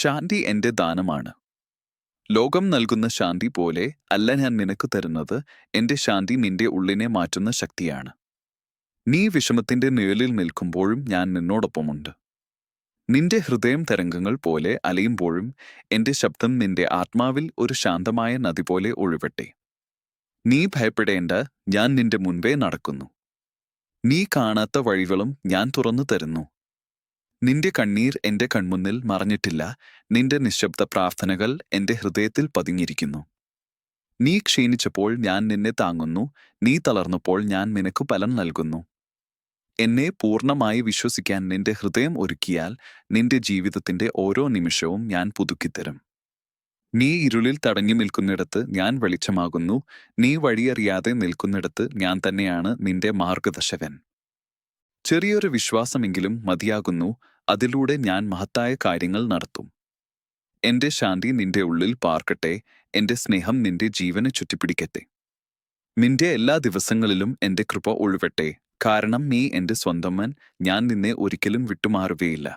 ശാന്തി എന്റെ ദാനമാണ്. ലോകം നൽകുന്ന ശാന്തി പോലെ അല്ല ഞാൻ നിനക്ക് തരുന്നത് എന്റെ ശാന്തി നിന്റെ ഉള്ളിനെ മാറ്റുന്ന ശക്തിയാണ്. നീ വിഷമത്തിന്റെ നിഴലിൽ നിൽക്കുമ്പോഴും ഞാൻ നിന്നോടൊപ്പമുണ്ട്. നിന്റെ ഹൃദയം തരംഗങ്ങൾ പോലെ അലയുമ്പോഴും എന്റെ ശബ്ദം നിന്റെ ആത്മാവിൽ ഒരു ശാന്തമായ നദി പോലെ ഒഴുവട്ടെ. നീ ഭയപ്പെടേണ്ട ഞാൻ നിന്റെ മുൻപേ നടക്കുന്നു. നീ കാണാത്ത വഴികളും ഞാൻ തുറന്നു തരുന്നു. നിന്റെ കണ്ണീർ എന്റെ കൺമുന്നിൽ മറഞ്ഞിട്ടില്ല. നിന്റെ നിശബ്ദ പ്രാർത്ഥനകൾ എന്റെ ഹൃദയത്തിൽ പതിഞ്ഞിരിക്കുന്നു. നീ ക്ഷീണിച്ചപ്പോൾ ഞാൻ നിന്നെ താങ്ങുന്നു. നീ തളർന്നപ്പോൾ ഞാൻ നിനക്ക് ഫലം നൽകുന്നു. എന്നെ പൂർണമായി വിശ്വസിക്കാൻ നിന്റെ ഹൃദയം ഒരുക്കിയാൽ നിന്റെ ജീവിതത്തിന്റെ ഓരോ നിമിഷവും ഞാൻ പുതുക്കിത്തരും. നീ ഇരുളിൽ തടഞ്ഞു നിൽക്കുന്നിടത്ത് ഞാൻ വെളിച്ചമാകുന്നു. നീ വഴിയറിയാതെ നിൽക്കുന്നിടത്ത് ഞാൻ തന്നെയാണ് നിന്റെ മാർഗദർശകൻ ചെറിയൊരു വിശ്വാസമെങ്കിലും മതിയാകുന്നു അതിലൂടെ ഞാൻ മഹത്തായ കാര്യങ്ങൾ നടത്തും. എന്റെ ശാന്തി നിന്റെ ഉള്ളിൽ പാർക്കട്ടെ എന്റെ സ്നേഹം നിന്റെ ജീവനെ ചുറ്റിപ്പിടിക്കട്ടെ. നിന്റെ എല്ലാ ദിവസങ്ങളിലും എന്റെ കൃപ ഒഴുവട്ടെ കാരണം നീ എന്റെ സ്വന്തമൻ ഞാൻ നിന്നെ ഒരിക്കലും വിട്ടുമാറുകയില്ല.